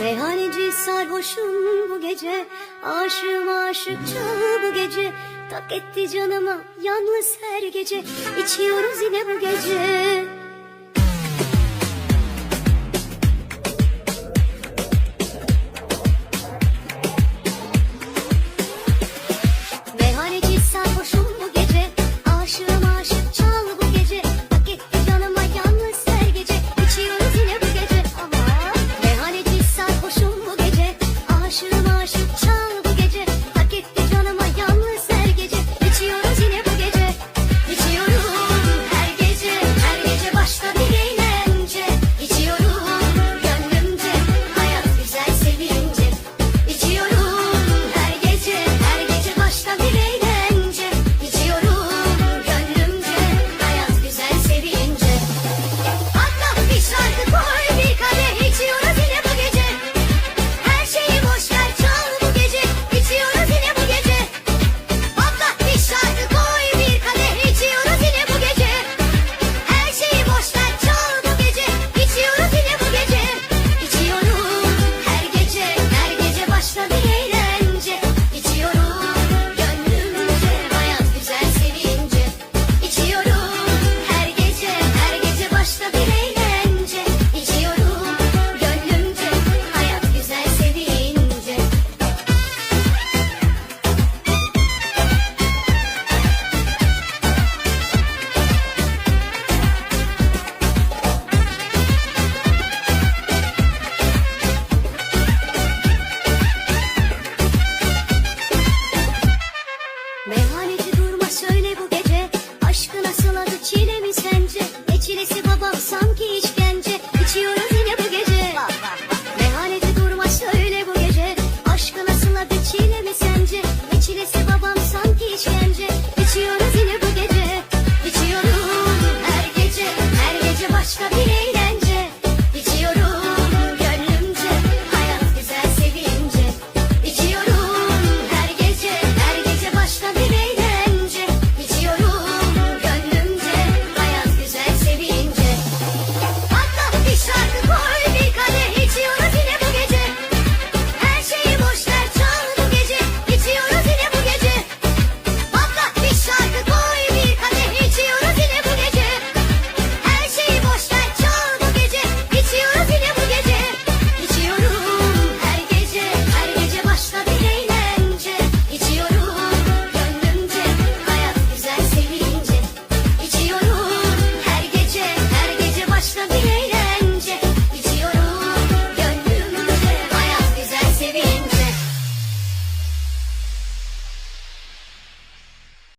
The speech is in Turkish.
Meyhaneci sarhoşum bu gece Aşığım aşıkça bu gece. Tak etti canıma yalnız her gece İçiyoruz yine bu gece Mejor y